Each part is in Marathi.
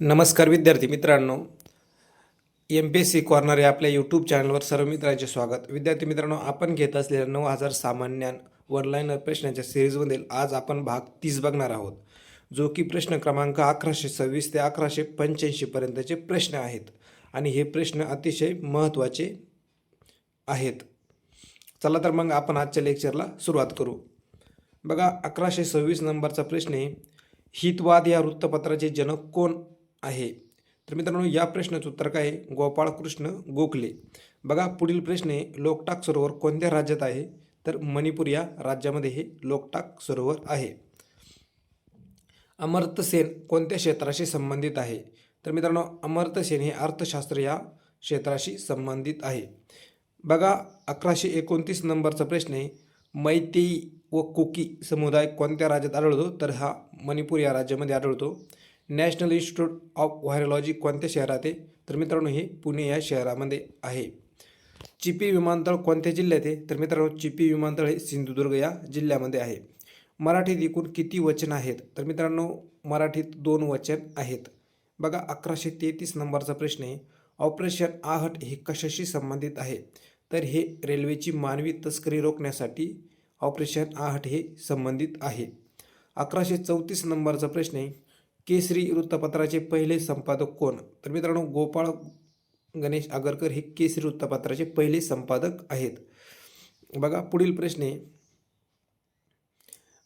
नमस्कार विद्यार्थी मित्रांनो. M P S C corner या आपल्या यूट्यूब चॅनलवर सर्व मित्रांचे स्वागत. विद्यार्थी मित्रांनो आपण घेत असलेल्या नऊ हजार सामान्यान वनलाईनर प्रश्नांच्या सिरीजमधील आज आपण भाग तीस बघणार आहोत. जो की प्रश्न क्रमांक अकराशे सव्वीस ते अकराशे पंच्याऐंशीपर्यंतचे प्रश्न आहेत. आणि हे प्रश्न अतिशय महत्त्वाचे आहेत. चला तर मग आपण आजच्या लेक्चरला सुरुवात करू. बघा अकराशे सव्वीस नंबरचा प्रश्न आहे. हितवाद या वृत्तपत्राचे जनक कोण? आहे. तर मित्रांनो या प्रश्नाचं उत्तर काय आहे? गोपाळकृष्ण गोखले. बघा पुढील प्रश्न आहे लोकटाक सरोवर कोणत्या राज्यात आहे? तर मणिपूर या राज्यामध्ये हे लोकटाक सरोवर आहे. अमर्त्य सेन कोणत्या क्षेत्राशी संबंधित आहे? तर मित्रांनो अमर्त्य सेन हे अर्थशास्त्र या क्षेत्राशी संबंधित आहे. बघा अकराशे एकोणतीस नंबरचा प्रश्न आहे मैतेई व कुकी समुदाय कोणत्या राज्यात आढळतो? तर हा मणिपूर या राज्यामध्ये आढळतो. नॅशनल इन्स्टिट्यूट ऑफ व्हायरोलॉजी कोणत्या शहरात आहे? तर मित्रांनो हे पुणे या शहरामध्ये आहे. चिपी विमानतळ कोणत्या जिल्ह्यात आहे? तर मित्रांनो चिपी विमानतळ हे सिंधुदुर्ग या जिल्ह्यामध्ये आहे. मराठीत एकूण किती वचन आहेत? तर मित्रांनो मराठीत दोन वचन आहेत. बघा अकराशे तेहतीस नंबरचा प्रश्न आहे. ऑपरेशन आहट हे कशाशी संबंधित आहे? तर हे रेल्वेची मानवी तस्करी रोखण्यासाठी ऑपरेशन आहट हे संबंधित आहे. अकराशे चौतीस नंबरचा प्रश्न आहे. केसरी वृत्तपत्राचे पहिले संपादक कोण? तर मित्रांनो गोपाळ गणेश आगरकर हे केसरी वृत्तपत्राचे पहिले संपादक आहेत. बघा पुढील प्रश्न आहे.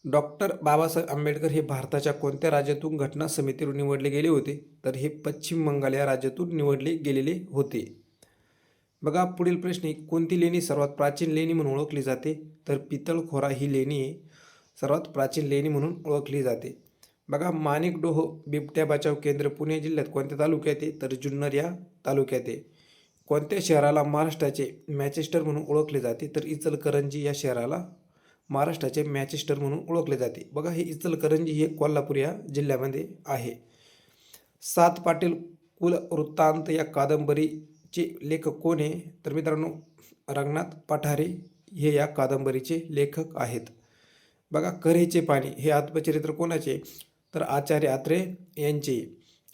डॉक्टर बाबासाहेब आंबेडकर हे भारताच्या कोणत्या राज्यातून घटना समितीवर निवडले गेले होते? तर हे पश्चिम बंगाल या राज्यातून निवडले गेलेले होते. बघा पुढील प्रश्न कोणती लेणी सर्वात प्राचीन लेणी म्हणून ओळखली जाते? तर पितळखोरा ही लेणी सर्वात प्राचीन लेणी म्हणून ओळखली जाते. बघा माणिक डोहो बिबट्या बचाव केंद्र पुणे जिल्ह्यात कोणत्या तालुक्यात आहे? तर जुन्नर या तालुक्यात आहे. कोणत्या शहराला महाराष्ट्राचे मॅचेस्टर म्हणून ओळखले जाते? तर इचलकरंजी या शहराला महाराष्ट्राचे मॅचेस्टर म्हणून ओळखले जाते. बघा हे इचलकरंजी हे कोल्हापूर या जिल्ह्यामध्ये आहे. सात पाटील कुल वृत्तांत या कादंबरीचे लेखक कोण आहे? तर मित्रांनो रंगनाथ पठारे हे या कादंबरीचे लेखक आहेत. बघा करेचे पाणी हे आत्मचरित्र कोणाचे? तर आचार्य आत्रे यांचे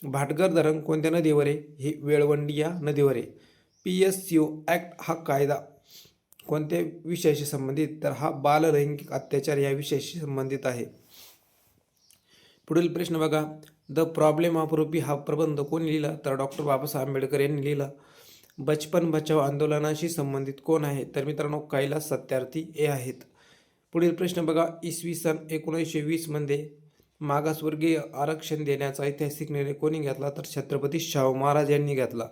भाटगर धरण कोणत्या नदीवर? आहे हे वेळवंडी या नदीवर. आहे P S C O act हा कायदा कोणत्या विषयाशी संबंधित? तर हा बाललैंगिक अत्याचार या विषयाशी संबंधित आहे. पुढील प्रश्न बघा. द प्रॉब्लेम ऑफ रुपी हा प्रबंध कोण लिहिला? तर डॉक्टर बाबासाहेब आंबेडकर यांनी लिहिला. बचपन बचाव आंदोलनाशी संबंधित कोण आहे? तर मित्रांनो कैलास सत्यार्थी हे आहेत. पुढील प्रश्न बघा. इसवी सन एकोणीसशे वीसमध्ये मागासवर्गीय आरक्षण देण्याचा ऐतिहासिक निर्णय कोणी घेतला? तर छत्रपती शाहू महाराज यांनी घेतला.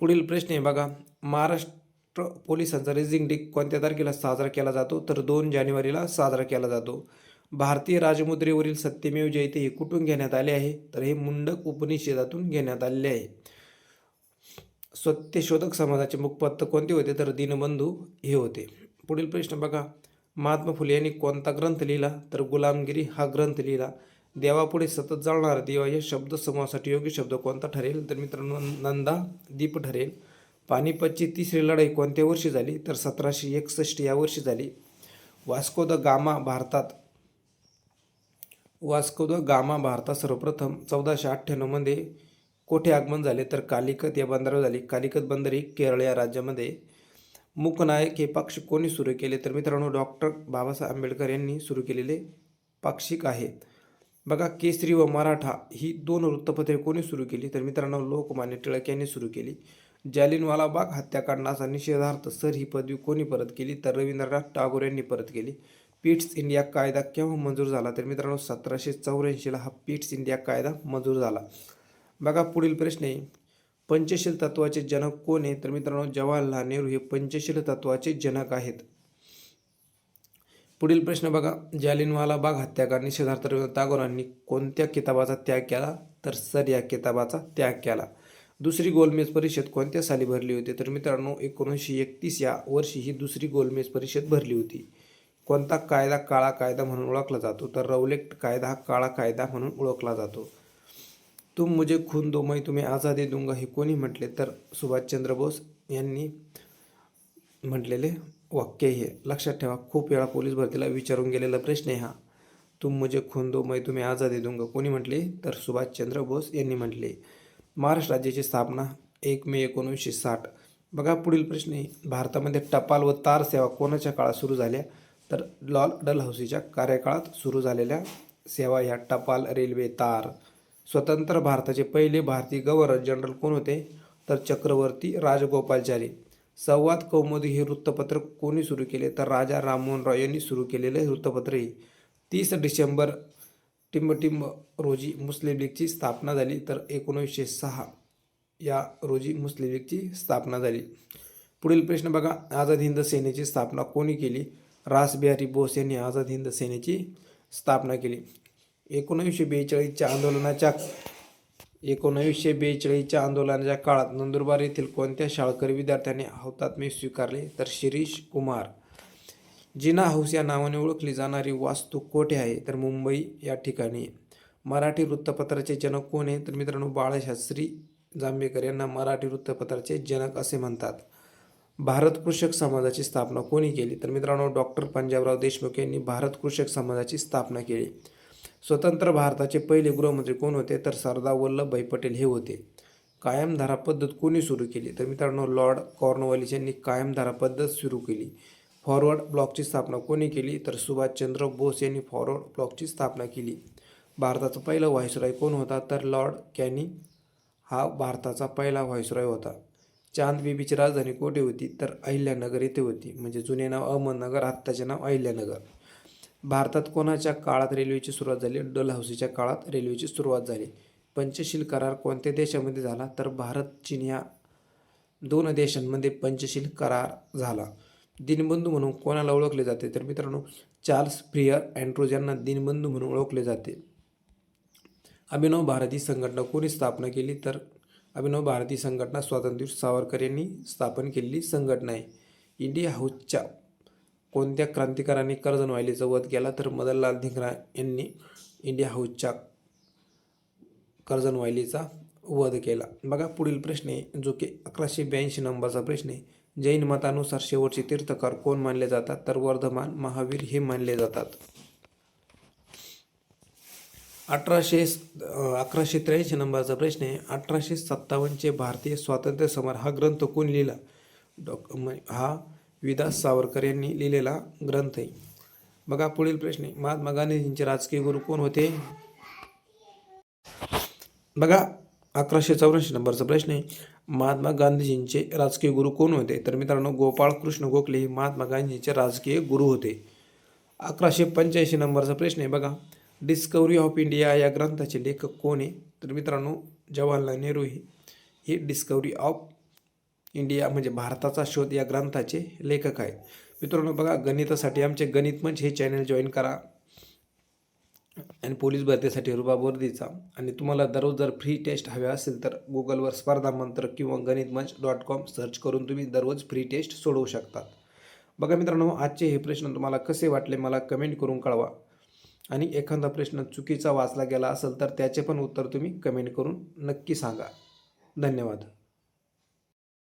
पुढील प्रश्न आहे बघा. महाराष्ट्र पोलिसांचा रेझिंग डे कोणत्या तारखेला साजरा केला जातो? तर दोन जानेवारीला साजरा केला जातो. भारतीय राजमुद्रेवरील सत्यमेव जयते हे कुठून घेण्यात आले आहे? तर हे मुंडक उपनिषेदातून घेण्यात आलेले आहे. सत्यशोधक समाजाचे मुखपत्र कोणते होते? तर दीनबंधू हे होते. पुढील प्रश्न बघा. महात्मा फुले यांनी कोणता ग्रंथ लिहिला? तर गुलामगिरी हा ग्रंथ लिहिला. देवापुढे सतत जाळणारा देवा या शब्द समूहासाठी योग्य शब्द कोणता ठरेल? तर मित्रांनो नंदा दीप ठरेल. पानिपतची तिसरी लढाई कोणत्या वर्षी झाली? तर सतराशे एकसष्ट या वर्षी झाली. वास्को द गामा भारतात. वास्को द गामा भारतात सर्वप्रथम चौदाशे अठ्ठ्याण्णवमध्ये कोठे आगमन झाले? तर कालिकत या बंदरावर झाली. कालिकत बंदर ही केरळ या राज्यामध्ये मूकनायक हे पाक्षिक कोणी सुरू केले तर मित्रांनो डॉक्टर बाबासाहेब आंबेडकर यांनी सुरू केलेले पाक्षिक आहे. बघा केसरी व मराठा ही दोन वृत्तपत्रे कोणी सुरू केली तर मित्रांनो लोकमान्य टिळक यांनी सुरू केली. जालिनवाला बाग हत्याकांडाचा निषेधार्थ सर ही पदवी कोणी परत केली तर रवींद्रनाथ टागोर यांनी परत केली. पीट्स इंडिया कायदा केव्हा मंजूर झाला तर मित्रांनो सतराशे चौऱ्याऐंशीला हा पीट्स इंडिया कायदा मंजूर झाला. बघा पुढील प्रश्न आहे. पंचशील तत्वाचे जनक कोण आहे? तर मित्रांनो जवाहरलाल नेहरू हे पंचशील तत्वाचे जनक आहेत. पुढील प्रश्न बघा. जालिनवाला बाग हत्याकांड निषेधार्थ रवींद्र टागोरांनी कोणत्या किताबाचा त्याग केला? तर सर या किताबाचा त्याग केला. दुसरी गोलमेज परिषद कोणत्या साली भरली होती? तर मित्रांनो एकोणीसशे एकतीस या वर्षी ही दुसरी गोलमेज परिषद भरली होती. कोणता कायदा काळा कायदा म्हणून ओळखला जातो? तर रौलेक्ट कायदा हा काळा कायदा म्हणून ओळखला जातो. तुम मुझे खून दो मैं तुम्हें आझादी दूंगा हे कोणी म्हटले. तर सुभाषचंद्र बोस यांनी म्हटलेले वाक्य हे. लक्षात ठेवा खूप वेळा पोलीस भरतीला विचारून गेलेला प्रश्न आहे हा. तुम मुझे खून दो मैं तुम्हें आझादी दूंगा कोणी म्हटले? तर सुभाषचंद्र बोस यांनी म्हटले. महाराष्ट्र राज्याची स्थापना एक मे एकोणीसशे साठ. बघा पुढील प्रश्न आहे. भारतामध्ये टपाल व तार सेवा कोणाच्या काळात सुरू झाल्या? तर लॉल डलहौसीच्या कार्यकाळात सुरू झालेल्या सेवा ह्या टपाल रेल्वे तार. स्वतंत्र भारताचे पहिले भारतीय गव्हर्नर जनरल कोण होते? तर चक्रवर्ती राजगोपालचारी संवाद कौमुदी हे वृत्तपत्र कोणी सुरू केले? तर राजा राममोहन रॉय यांनी सुरू केलेले वृत्तपत्र हे तीस डिसेंबर टिंबटिंब रोजी मुस्लिम लीगची स्थापना झाली. तर एकोणीसशे सहा या रोजी मुस्लिम लीगची स्थापना झाली. पुढील प्रश्न बघा. आझाद हिंद सेनेची स्थापना कोणी केली? रासबिहारी बोस यांनी आझाद हिंद सेनेची स्थापना केली. एकोणीसशे बेचाळीसच्या आंदोलनाच्या एकोणावीसशे बेचाळीसच्या आंदोलनाच्या काळात नंदुरबार येथील कोणत्या शाळकरी विद्यार्थ्यांनी हौतात्म्य स्वीकारले? तर शिरीष कुमार. जिना हाऊस या नावाने ओळखली जाणारी वास्तू कोठे आहे? तर मुंबई या ठिकाणी. मराठी वृत्तपत्राचे जनक कोण आहे? तर मित्रांनो बाळशास्त्री जांभेकर यांना मराठी वृत्तपत्राचे जनक असे म्हणतात. भारत कृषक समाजाची स्थापना कोणी केली? तर मित्रांनो डॉक्टर पंजाबराव देशमुख यांनी भारत कृषक समाजाची स्थापना केली. स्वतंत्र भारताचे पहिले गृहमंत्री कोण होते? तर सरदार वल्लभभाई पटेल हे होते. कायमधारा पद्धत कोणी सुरू केली? तर मित्रांनो लॉर्ड कॉर्नवॉलिस यांनी कायमधारा पद्धत सुरू केली. फॉरवर्ड ब्लॉकची स्थापना कोणी केली? तर सुभाषचंद्र बोस यांनी फॉरवर्ड ब्लॉकची स्थापना केली. भारताचा पहिला व्हायसराय कोण होता? तर लॉर्ड कॅनी. हा भारताचा पहिला व्हायसरॉय होता. चांद बीबीची राजधानी कोठे होती? तर अहिल्यानगर येथे होती. म्हणजे जुने नाव अहमदनगर आत्ताचे नाव अहिल्यानगर. भारतात कोणाच्या काळात रेल्वेची सुरुवात झाली? डलहौसीच्या काळात रेल्वेची सुरुवात झाली. पंचशील करार कोणत्या देशामध्ये झाला? तर भारत चीन या दोन देशांमध्ये पंचशील करार झाला. दिनबंधू म्हणून कोणाला ओळखले जाते? तर मित्रांनो चार्ल्स फ्रियर अँड्रोज यांना दिनबंधू म्हणून ओळखले जाते. अभिनव भारती संघटना कोणी स्थापना केली? तर अभिनव भारती संघटना स्वातंत्र्य सावरकर यांनी स्थापन केलेली संघटना आहे. इंडिया हाऊसच्या कोणत्या क्रांतिकारांनी कर्जन वध केला तर मदनलाल धिंगरा यांनी इंडिया हाऊसच्या कर्जनवाहिलीचा वध केला. बघा पुढील प्रश्न आहे जो की अकराशे ब्याऐंशी नंबरचा प्रश्न आहे. जैन मतानुसार शेवटचे तीर्थकार कोण मानले जातात? तर वर्धमान महावीर हे मानले जातात. अठराशे अकराशे त्र्याऐंशी नंबरचा प्रश्न आहे. अठराशे सत्तावन्नचे भारतीय स्वातंत्र्य समर हा ग्रंथ कोण लिहिला? डॉ हा विदास सावरकर यांनी लिहिलेला ग्रंथ आहे. बघा पुढील प्रश्न आहे. महात्मा गांधीजींचे राजकीय गुरु कोण होते? बघा अकराशे चौऱ्याऐंशी नंबरचा प्रश्न आहे. महात्मा गांधीजींचे राजकीय गुरु कोण होते? तर मित्रांनो गोपाळ कृष्ण गोखले हे महात्मा गांधींचे राजकीय गुरु होते. अकराशे पंच्याऐंशी नंबरचा प्रश्न आहे. बघा डिस्कवरी ऑफ इंडिया या ग्रंथाचे लेखक कोण आहे? तर मित्रांनो जवाहरलाल नेहरू हे. डिस्कवरी ऑफ इंडिया म्हणजे भारताचा शोध या ग्रंथाचे लेखक आहेत. मित्रांनो बघा गणितासाठी आमचे गणित मंच हे चॅनल जॉईन करा. आणि पोलीस भरतीसाठी रुबाब वर्दीचा. आणि तुम्हाला दररोज जर फ्री टेस्ट हव्या असेल तर गुगलवर स्पर्धा मंत्र किंवा गणित मंच डॉट कॉम सर्च करून तुम्ही दररोज फ्री टेस्ट सोडवू शकतात बघा मित्रांनो आजचे हे प्रश्न तुम्हाला कसे वाटले मला कमेंट करून कळवा. आणि एखादा प्रश्न चुकीचा वाचला गेला असेल तर त्याचे पण उत्तर तुम्ही कमेंट करून नक्की सांगा. धन्यवाद.